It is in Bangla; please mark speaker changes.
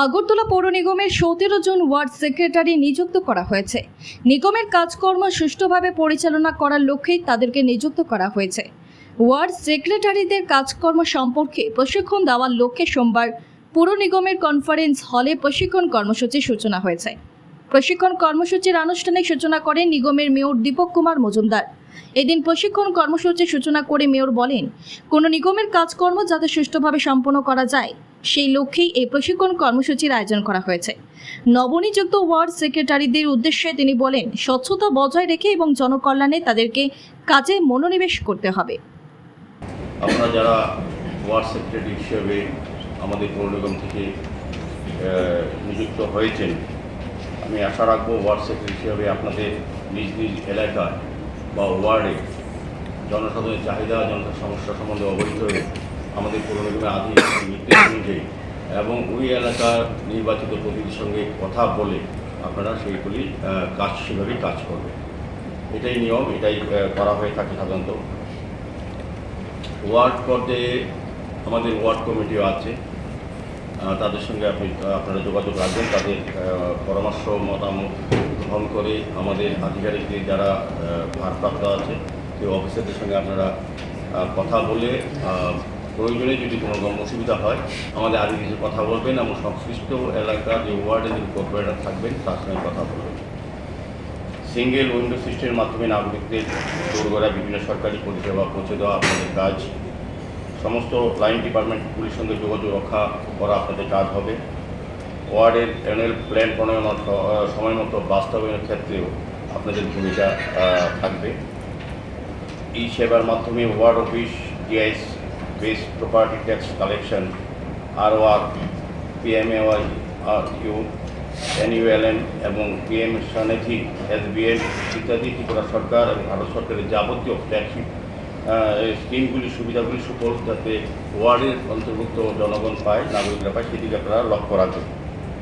Speaker 1: আগরতলা পৌর নিগমের সতেরো জন ওয়ার্ড সেক্রেটারি নিযুক্ত করা হয়েছে। নিগমের কাজকর্ম সুষ্ঠুভাবে পরিচালনা করার লক্ষ্যেই তাদেরকে নিযুক্ত করা হয়েছে। ওয়ার্ড সেক্রেটারিদের কাজকর্ম সম্পর্কে প্রশিক্ষণ দেওয়ার লক্ষ্যে সোমবার পুর নিগমের কনফারেন্স হলে প্রশিক্ষণ কর্মসূচির সূচনা হয়েছে। প্রশিক্ষণ কর্মসূচির আনুষ্ঠানিক সূচনা করেন নিগমের মেয়র দীপক কুমার মজুমদার। এদিন প্রশিক্ষণ কর্মসূচির সূচনা করে মেয়র বলেন, কোনো নিগমের কাজকর্ম যাতে সুষ্ঠুভাবে সম্পন্ন করা যায় সেই লক্ষ্যেই এই প্রশিক্ষণ কর্মসূচির আয়োজন করা হয়েছে। নবনিযুক্ত ওয়ার্ড সেক্রেটারিদের উদ্দেশ্যে তিনি বলেন, স্বচ্ছতা বজায় রেখে এবং জনকল্যাণে তাদেরকে কাজে মনোনিবেশ করতে হবে।
Speaker 2: আপনারা যারা ওয়ার্ড সেক্রেটারি হিসেবে আমাদের পৌর নিগম থেকে নিযুক্ত হয়েছেন, আমি আশা রাখব ওয়ার্ড সেক্রেটারি হিসেবে আপনাদের নিজ নিজ এলাকায় বা ওয়ার্ডে জনসাধারণের চাহিদা জনতার সমস্যা সম্বন্ধে অবহিত হয়ে আমাদের পৌর নিগমের আধুনিক নির্দেশ অনুযায়ী। এবং ওই এলাকার নির্বাচিত প্রতিনিধির সঙ্গে কথা বলে আপনারা সেইগুলি কাজ সেভাবেই কাজ করবেন এটাই নিয়ম, এটাই করা হয়ে থাকে সাধারণত। ওয়ার্ড পর্যায়ে আমাদের ওয়ার্ড কমিটিও আছে। তাদের সঙ্গে আপনি, আপনারা যোগাযোগ রাখবেন, তাদের পরামর্শ, মতামত গ্রহণ করে আমাদের আধিকারিকদের যারা ভারপ্রাপ্ত আছে সেই অফিসারদের সঙ্গে আপনারা কথা বলে প্রয়োজনে যদি কোনো রকম অসুবিধা হয়, আমাদের আগে কিছু কথা বলবেন এবং সংশ্লিষ্ট এলাকার যে ওয়ার্ডের যে কর্পোরেটর থাকবেন, তার সঙ্গে কথা বলবেন সিঙ্গেল উইন্ডো সিস্টেমের মাধ্যমে নাগরিকদের দোরগোড়া বিভিন্ন সরকারি পরিষেবা পৌঁছে দেওয়া আপনাদের কাজ। সমস্ত লাইন ডিপার্টমেন্টগুলির সঙ্গে যোগাযোগ রক্ষা করা আপনাদের কাজ হবে। ওয়ার্ডের অ্যানুয়াল প্ল্যান প্রণয়ন সময় মতো বাস্তবায়নের ক্ষেত্রেও আপনাদের ভূমিকা থাকবে। এই সেবার মাধ্যমে ওয়ার্ড অফিস ডিআইস বেস প্রপার্টি ট্যাক্স কালেকশন আর PMAYU, এনইউএলএন এবং পিএম স্বনিধি এসবিএম ইত্যাদি ত্রিপুরা সরকার এবং ভারত সরকারের যাবতীয় ট্যাক্স স্কিমগুলি সুবিধাগুলি সুফল যাতে ওয়ার্ডের অন্তর্ভুক্ত জনগণ পায় নাগরিকরা পায় সেদিকে আপনারা লক্ষ্য রাখবেন।